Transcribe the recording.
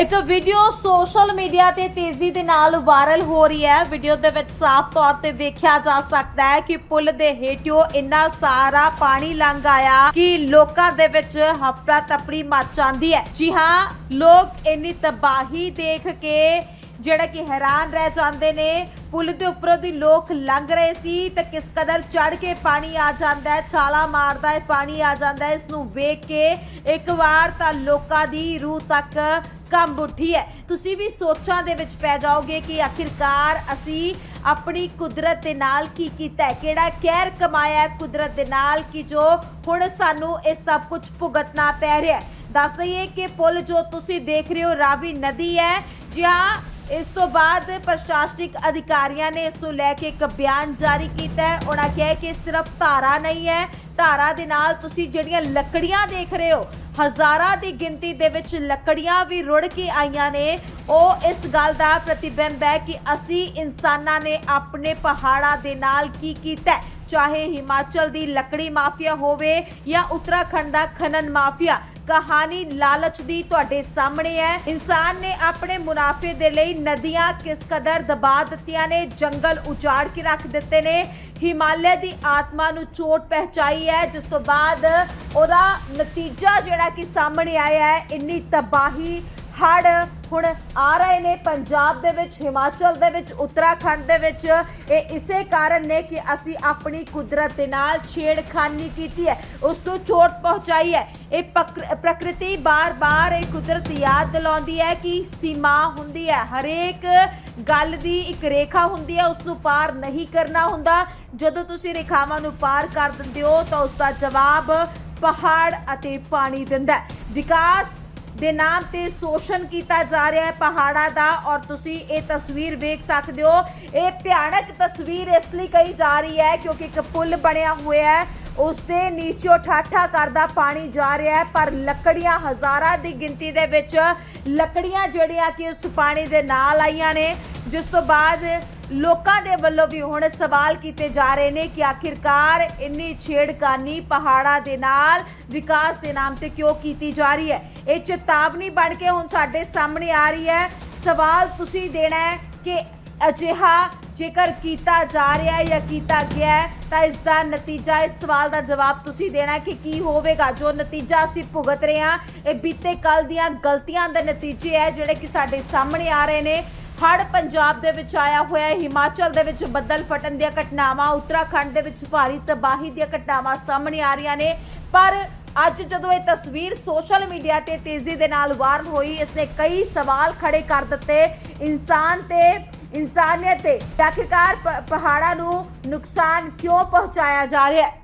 ਇੱਕ video social media ਤੇ ਤੇਜ਼ੀ ਦੇ ਨਾਲ ਵਾਇਰਲ ਹੋ ਰਹੀ ਹੈ। ਵੀਡੀਓ ਦੇ ਵਿੱਚ ਸਾਫ਼ ਤੌਰ ਤੇ ਵੇਖਿਆ ਜਾ ਸਕਦਾ ਹੈ ਕਿ ਪੁਲ ਦੇ ਹੇਠਿਓਂ ਇੰਨਾ ਸਾਰਾ ਪਾਣੀ ਲੰਘ ਆਇਆ ਕਿ ਲੋਕਾਂ ਦੇ ਵਿੱਚ ਹਫੜਾ ਤਪੜੀ ਮਚ ਜਾਂਦੀ ਹੈ। ਜੀ ਹਾਂ, ਲੋਕ ਇੰਨੀ ਤਬਾਹੀ ਦੇਖ ਕੇ ਜਿਹੜਾ ਕਿ ਹੈਰਾਨ ਰਹਿ ਜਾਂਦੇ ਨੇ, ਪੁਲ ਦੇ ਉੱਪਰੋਂ ਦੀ ਲੋਕ ਲੰਘ ਰਹੇ ਸੀ ਤੇ ਕਿਸ ਕਦਰ ਚੜ ਕੇ ਪਾਣੀ ਆ ਜਾਂਦਾ ਹੈ, ਛਾਲਾ ਮਾਰਦਾ ਹੈ, ਪਾਣੀ ਆ ਜਾਂਦਾ ਹੈ। ਇਸ ਨੂੰ ਵੇਖ ਕੇ ਇੱਕ ਵਾਰ ਤਾਂ ਲੋਕਾਂ ਦੀ ਰੂਹ ਤੱਕ ਕੰਬ ਉੱਠੀ ਹੈ। ਤੁਸੀਂ ਵੀ ਸੋਚਾਂ ਦੇ ਵਿੱਚ ਪੈ ਜਾਓਗੇ ਕਿ ਆਖਿਰਕਾਰ ਅਸੀਂ ਆਪਣੀ ਕੁਦਰਤ ਦੇ ਨਾਲ ਕੀ ਕੀਤਾ ਹੈ? ਕਿਹੜਾ ਕਹਿਰ ਕਮਾਇਆ ਕੁਦਰਤ ਦੇ ਨਾਲ ਕਿ ਜੋ ਹੁਣ ਸਾਨੂੰ ਇਹ ਸਭ ਕੁਝ ਭੁਗਤਣਾ ਪੈ ਰਿਹਾ ਹੈ? ਦੱਸ ਦਈਏ ਕਿ ਪੁਲ ਜੋ ਤੁਸੀਂ ਦੇਖ ਰਹੇ ਹੋ, ਰਾਵੀ ਨਦੀ ਹੈ, ਜੀ ਇਸ ਤੋਂ ਬਾਅਦ ਪ੍ਰਸ਼ਾਸਨਿਕ ਅਧਿਕਾਰੀਆਂ ਨੇ ਇਸ ਨੂੰ ਲੈ ਕੇ ਇੱਕ ਬਿਆਨ ਜਾਰੀ ਕੀਤਾ ਹੈ। ਉਹਨਾਂ ਕਿਹਾ ਕਿ ਸਿਰਫ ਧਾਰਾ ਨਹੀਂ ਹੈ। ਧਾਰਾ ਦੇ ਨਾਲ ਤੁਸੀਂ ਜਿਹੜੀਆਂ ਲੱਕੜੀਆਂ ਦੇਖ ਰਹੇ ਹੋ, ਹਜ਼ਾਰਾਂ ਦੀ ਗਿਣਤੀ ਦੇ ਵਿੱਚ ਲੱਕੜੀਆਂ ਵੀ ਰੁੜ ਕੇ ਆਈਆਂ ਨੇ। ਉਹ ਇਸ ਗੱਲ ਦਾ ਪ੍ਰਤੀਬਿੰਬ ਹੈ ਕਿ ਅਸੀਂ ਇਨਸਾਨਾਂ ਨੇ ਆਪਣੇ ਪਹਾੜਾਂ ਦੇ ਨਾਲ ਕੀ ਕੀਤਾ ਚਾਹੇ ਹਿਮਾਚਲ ਦੀ ਲੱਕੜੀ ਮਾਫੀਆ ਹੋਵੇ ਜਾਂ ਉੱਤਰਾਖੰਡ ਦਾ ਖਨਨ ਮਾਫੀਆ ਕਹਾਣੀ ਲਾਲਚ ਦੀ ਤੁਹਾਡੇ ਸਾਹਮਣੇ ਹੈ। ਇਨਸਾਨ ਨੇ ਆਪਣੇ ਮੁਨਾਫੇ ਦੇ ਲਈ ਨਦੀਆਂ ਕਿਸ ਕਦਰ ਦਬਾ ਦਿੱਤੀਆਂ ਨੇ, ਜੰਗਲ ਉਜਾੜ ਕੇ ਰੱਖ ਦਿੱਤੇ ਨੇ। ਹਿਮਾਲਿਆ ਦੀ ਆਤਮਾ ਨੂੰ ਚੋਟ ਪਹੁੰਚਾਈ ਹੈ, ਜਿਸ ਤੋਂ ਬਾਅਦ ਉਹਦਾ ਨਤੀਜਾ ਜਿਹੜਾ ਕਿ ਸਾਹਮਣੇ ਆਇਆ ਹੈ, ਇੰਨੀ ਤਬਾਹੀ ਹੜ ਹੁਣ ਆ ਰਹੇ ਨੇ ਪੰਜਾਬ ਦੇ ਵਿੱਚ, ਹਿਮਾਚਲ ਦੇ ਵਿੱਚ, ਉੱਤਰਾਖੰਡ ਦੇ ਵਿੱਚ। ਇਹ ਇਸੇ ਕਾਰਨ ਨੇ ਕਿ ਅਸੀਂ ਆਪਣੀ ਕੁਦਰਤ ਦੇ ਨਾਲ ਛੇੜਖਾਨੀ ਕੀਤੀ ਹੈ। ਉਸ ਤੋਂ ਚੋਟ ਪਹੁੰਚਾਈ ਹੈ। ਇਹ ਪਕਰ- ਪ੍ਰਕਿਰਤੀ ਬਾਰ-ਬਾਰ ਇਹ ਕੁਦਰਤ ਯਾਦ ਦਿਲਾਉਂਦੀ ਹੈ ਕਿ ਸੀਮਾ ਹੁੰਦੀ ਹੈ। ਹਰੇਕ ਗੱਲ ਦੀ ਇੱਕ ਰੇਖਾ ਹੁੰਦੀ ਹੈ। ਉਸ ਨੂੰ ਪਾਰ ਨਹੀਂ ਕਰਨਾ ਹੁੰਦਾ। ਜਦੋਂ ਤੁਸੀਂ ਰੇਖਾਵਾਂ ਨੂੰ ਪਾਰ ਕਰ ਦਿੰਦੇ ਹੋ ਤਾਂ ਉਸ ਦਾ ਜਵਾਬ ਪਹਾੜ ਅਤੇ ਪਾਣੀ ਦਿੰਦਾ ਵਿਕਾਸ ਦੇ ਨਾਮ ਤੇ ਸ਼ੋਸ਼ਣ ਕੀਤਾ ਜਾ ਰਿਹਾ ਹੈ ਪਹਾੜਾਂ ਦਾ ਔਰ ਤੁਸੀਂ ਇਹ ਤਸਵੀਰ ਵੇਖ ਸਕਦੇ ਹੋ। ਇਹ ਭਿਆਨਕ ਤਸਵੀਰ ਇਸ ਲਈ ਕਹੀ ਜਾ ਰਹੀ ਹੈ ਕਿਉਂਕਿ ਇੱਕ ਪੁਲ ਬਣਿਆ ਹੋਇਆ ਹੈ। ਉਸ ਦੇ ਨੀਚੋਂ ਠਾਠਾ ਕਰਦਾ ਪਾਣੀ ਜਾ ਰਿਹਾ ਹੈ, ਪਰ ਲੱਕੜੀਆਂ ਹਜ਼ਾਰਾਂ ਦੀ ਗਿਣਤੀ ਦੇ ਵਿੱਚ ਲੱਕੜੀਆਂ ਜਿਹੜੀਆਂ ਕਿ ਉਸ ਪਾਣੀ ਦੇ ਨਾਲ ਆਈਆਂ ਨੇ, ਜਿਸ ਤੋਂ ਬਾਅਦ ਲੋਕਾਂ ਦੇ ਵੱਲੋਂ ਵੀ ਹੁਣ ਸਵਾਲ ਕੀਤੇ ਜਾ ਰਹੇ ਨੇ ਕਿ ਆਖਿਰਕਾਰ ਇੰਨੀ ਛੇੜਖਾਨੀ ਪਹਾੜਾਂ ਦੇ ਨਾਲ ਵਿਕਾਸ ਦੇ ਨਾਮ ਤੇ ਕਿਉਂ ਕੀਤੀ ਜਾ ਰਹੀ ਹੈ? ਇਹ ਚੇਤਾਵਨੀ ਬਣ ਕੇ ਹੁਣ ਸਾਡੇ ਸਾਹਮਣੇ ਆ ਰਹੀ ਹੈ। ਸਵਾਲ ਤੁਸੀਂ ਦੇਣਾ ਹੈ ਕਿ ਅਜਿਹਾ ਜੇਕਰ ਕੀਤਾ ਜਾ ਰਿਹਾ ਹੈ ਜਾਂ ਕੀਤਾ ਗਿਆ ਹੈ, ਤਾਂ ਇਸ ਦਾ ਨਤੀਜਾ, ਇਸ ਸਵਾਲ ਦਾ ਜਵਾਬ ਤੁਸੀਂ ਦੇਣਾ ਕਿ ਕੀ ਹੋਵੇਗਾ? ਜੋ ਨਤੀਜਾ ਅਸੀਂ ਭੁਗਤ ਰਹੇ ਹਾਂ, ਇਹ ਬੀਤੇ ਕੱਲ ਦੀਆਂ ਗਲਤੀਆਂ ਦੇ ਨਤੀਜੇ ਹੈ, ਜਿਹੜੇ ਕਿ ਸਾਡੇ ਸਾਹਮਣੇ ਆ ਰਹੇ ਨੇ। ਹੜ ਪੰਜਾਬ ਦੇ ਵਿੱਚ ਆਇਆ ਹੋਇਆ ਹੈ। ਹਿਮਾਚਲ ਦੇ ਵਿੱਚ ਬੱਦਲ ਫਟਣ ਦੀਆਂ ਘਟਨਾਵਾਂ, ਉੱਤਰਾਖੰਡ ਦੇ ਵਿੱਚ ਭਾਰੀ ਤਬਾਹੀ ਦੀਆਂ ਘਟਨਾਵਾਂ ਸਾਹਮਣੇ ਆ ਰਹੀਆਂ ਨੇ। ਪਰ ਅੱਜ ਜਦੋਂ ਇਹ ਤਸਵੀਰ ਸੋਸ਼ਲ ਮੀਡੀਆ ਤੇ ਤੇਜ਼ੀ ਦੇ ਨਾਲ ਵਾਇਰਲ ਹੋਈ, ਇਸ ਨੇ ਕਈ ਸਵਾਲ ਖੜੇ ਕਰ ਦਿੱਤੇ। ਇਨਸਾਨ ਤੇ ਇਨਸਾਨੀਅਤ ਤੇ। ਆਖਿਰਕਾਰ ਪਹਾੜਾਂ ਨੂੰ ਨੁਕਸਾਨ ਕਿਉਂ ਪਹੁੰਚਾਇਆ ਜਾ ਰਿਹਾ ਹੈ?